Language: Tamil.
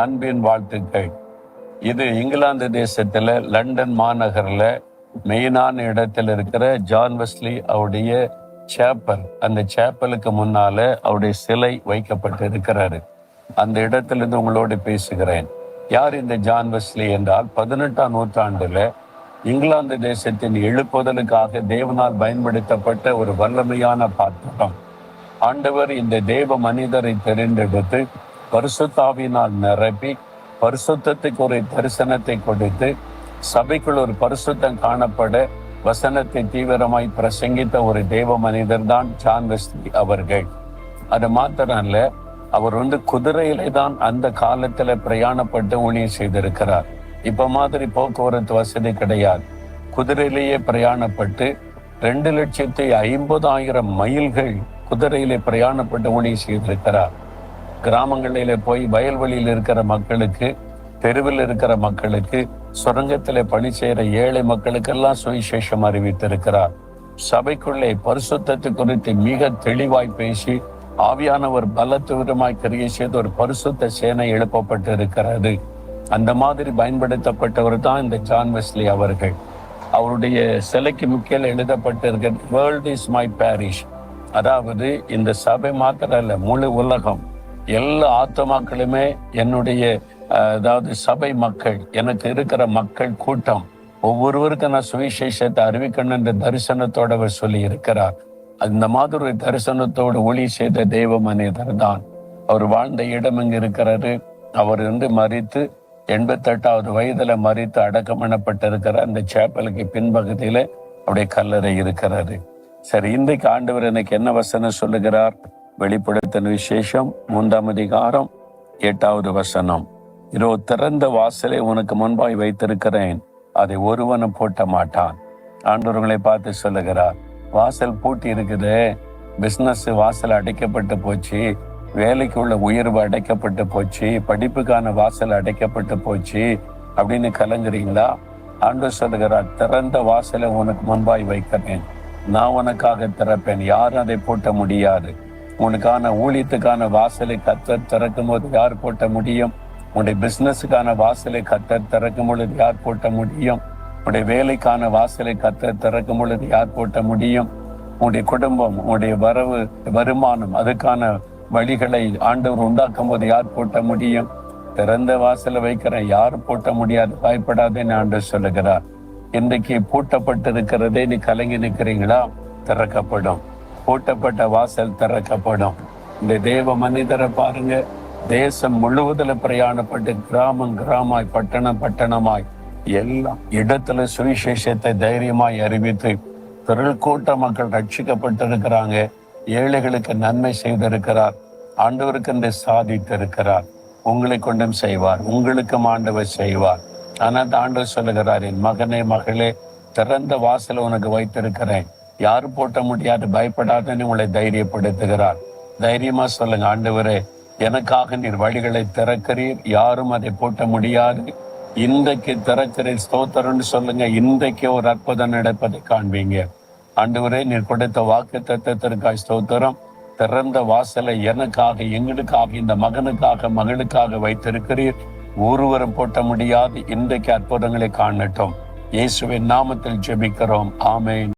அன்பின் வாழ்த்துக்கள். இது இங்கிலாந்து தேசத்துல லண்டன் மாநகர்ல மெயினான இடத்துல இருக்கிற ஜான் வெஸ்லி அவருடைய சேப்பல். அந்த சேப்பலுக்கு முன்னால அவருடைய சிலை வைக்கப்பட்டு இருக்கிறாரு. அந்த இடத்திலிருந்து உங்களோடு பேசுகிறேன். யார் இந்த ஜான் வெஸ்லி என்றால் பதினெட்டாம் நூற்றாண்டுல இங்கிலாந்து தேசத்தின் எழுப்புதலுக்காக தேவனால் பயன்படுத்தப்பட்ட ஒரு வல்லமையான பாத்திரம். ஆண்டவர் இந்த தேவ மனிதரை தெரிந்தெடுத்து பரிசுத்தாவினால் நிரப்பி பரிசுத்தத்துக்கு ஒரு தரிசனத்தை கொடுத்து சபைக்குள் ஒரு பரிசுத்தம் காணப்பட வசனத்தை தீவிரமாய் பிரசங்கித்த ஒரு தேவ மனிதர் தான் ஜான் வெஸ்லி அவர்கள். அது மாத்திரம் இல்ல அவர் வந்து குதிரையிலே தான் அந்த காலத்துல பிரயாணப்பட்டு ஊழியம் செய்திருக்கிறார். இப்ப மாதிரி போக்குவரத்து வசதி கிடையாது. குதிரையிலேயே பிரயாணப்பட்டு ரெண்டு லட்சத்தி ஐம்பதாயிரம் மைல்கள் குதிரையிலே பிரயாணப்பட்டு ஊழியம் செய்திருக்கிறார். கிராமங்களில் போய் வயல்வெளியில் இருக்கிற மக்களுக்கு தெருவில் இருக்கிற மக்களுக்கு சுரங்கத்தில் பணி செய்யற ஏழை மக்களுக்கெல்லாம் சுவிசேஷம் அறிவித்திருக்கிறார். சபைக்குள்ளே பரிசுத்தத்தை குறித்து மிக தெளிவாய் பேசி ஆவியானவர் பலத்துவிதமாய் கிரியை செய்து ஒரு பரிசுத்த சேனை எழுப்பப்பட்டு இருக்கிறது அந்த மாதிரி பயன்படுத்தப்பட்டவர் தான் இந்த ஜான் வெஸ்லி அவர்கள். அவருடைய சிலைக்கு முக்கிய எழுதப்பட்டிருக்க வேர்ல்ட் இஸ் மை பாரிஷ் அதாவது இந்த சபை மாத்திரம் அல்ல முழு உலகம். எல்லா ஆத்மாக்களுமே என்னுடைய அதாவது சபை மக்கள் எனக்கு இருக்கிற மக்கள் கூட்டம் ஒவ்வொருவருக்கும் நான் சுவிசேஷத்தை அறிவிக்கணும் என்ற தரிசனத்தோட அவர் சொல்லி இருக்கிறார் அந்த மாதிரி ஒரு தரிசனத்தோடு ஒளி செய்த தெய்வ மனிதர் தான். அவர் வாழ்ந்த இடம் இங்கு இருக்கிறாரு அவர் வந்து மறித்து எண்பத்தெட்டாவது வயதுல மறித்து அடக்கமணப்பட்டிருக்கிற அந்த சேப்பலுக்கு பின்பகுதியில அவருடைய கல்லறை இருக்கிறாரு சரி இன்றைக்கு ஆண்டவர் எனக்கு என்ன வசனம் சொல்லுகிறார்? வெளிப்படுத்தின விசேஷம் மூன்றாம் அதிகாரம் எட்டாவது வசனம். இதோ திறந்த வாசலை உனக்கு முன்பாய் வைத்திருக்கிறேன். அதை ஒருவனும் பூட்ட மாட்டான். ஆண்டவர்களை பார்த்து சொல்லுகிறார் வாசல் பூட்டி இருக்குது பிசினஸ் வாசல் அடைக்கப்பட்டு போச்சு வேலைக்கு உள்ள உயர்வு அடைக்கப்பட்டு போச்சு படிப்புக்கான வாசல் அடைக்கப்பட்டு போச்சு அப்படின்னு கலங்குறீங்களா? ஆண்டு சொல்லுகிறார் திறந்த வாசலை உனக்கு முன்பாய் வைக்கிறேன். நான் உனக்காக திறப்பேன். யாரும் அதை பூட்ட முடியாது. உனக்கான ஊழியத்துக்கான வாசலை கத்தர் திறக்கும் போது யார் போட்ட முடியும்? உன்னுடைய பிசினஸுக்கான வாசலை கத்தர் திறக்கும் பொழுது யார் போட்ட முடியும்? உன்னுடைய வேலைக்கான வாசலை கத்தர் திறக்கும் பொழுது யார் போட்ட முடியும்? உன்னுடைய குடும்பம் உன்னுடைய வரவு வருமானம் அதுக்கான வழிகளை ஆண்டவர் உண்டாக்கும் போது யார் போட்ட முடியும்? திறந்த வாசலை வைக்கிறேன் யார் பூட்ட முடியாது. பயப்படாதேன்னு ஆண்டு சொல்லுகிறார். இன்றைக்கு பூட்டப்பட்டிருக்கிறதே நீ கலங்கி நிற்கிறீங்களா? திறக்கப்படும். பூட்டப்பட்ட வாசல் திறக்கப்படும். இந்த தேவ மனிதரை பாருங்க. தேசம் முழுவதுல பிரயாணப்பட்டு கிராமம் கிராமாய் பட்டணம் பட்டணமாய் எல்லா இடத்துல சுவிசேஷத்தை தைரியமாய் அறிவித்து திரள் கூட்ட மக்கள் ரட்சிக்கப்பட்டிருக்கிறாங்க. ஏழைகளுக்கு நன்மை செய்திருக்கிறார். ஆண்டவருக்கு என்று சாதித்திருக்கிறார். உங்களை கொண்டும் செய்வார். உங்களுக்கும் ஆண்டவர் செய்வார். ஆனால் ஆண்டவர் சொல்லுகிறார் என் மகனே மகளே திறந்த வாசலை உனக்கு வைத்திருக்கிறேன். யாரும் போட்ட முடியாது பயப்படாதன்னு உங்களை தைரியப்படுத்துகிறார். தைரியமா சொல்லுங்க ஆண்டவரே எனக்காக நீர் வழிகளை திறக்கிறீர் யாரும் அதை போட்ட முடியாது. இன்றைக்கு திறக்கிறீர் ஸ்தோத்திரம்னு சொல்லுங்க இன்றைக்கு ஒரு அற்புதம் நடப்பதை காண்பீங்க. ஆண்டவரே நீர் கொடுத்த வாக்கு தத்துவத்திற்காய் ஸ்தோத்திரம் திறந்த வாசலை எனக்காக எங்களுக்காக இந்த மகனுக்காக மகளுக்காக வைத்திருக்கிறீர். ஒருவரும் போட்ட முடியாது இன்றைக்கு அற்புதங்களை காணட்டும். இயேசுவின் நாமத்தில் ஜெபிக்கிறோம். ஆமேன்.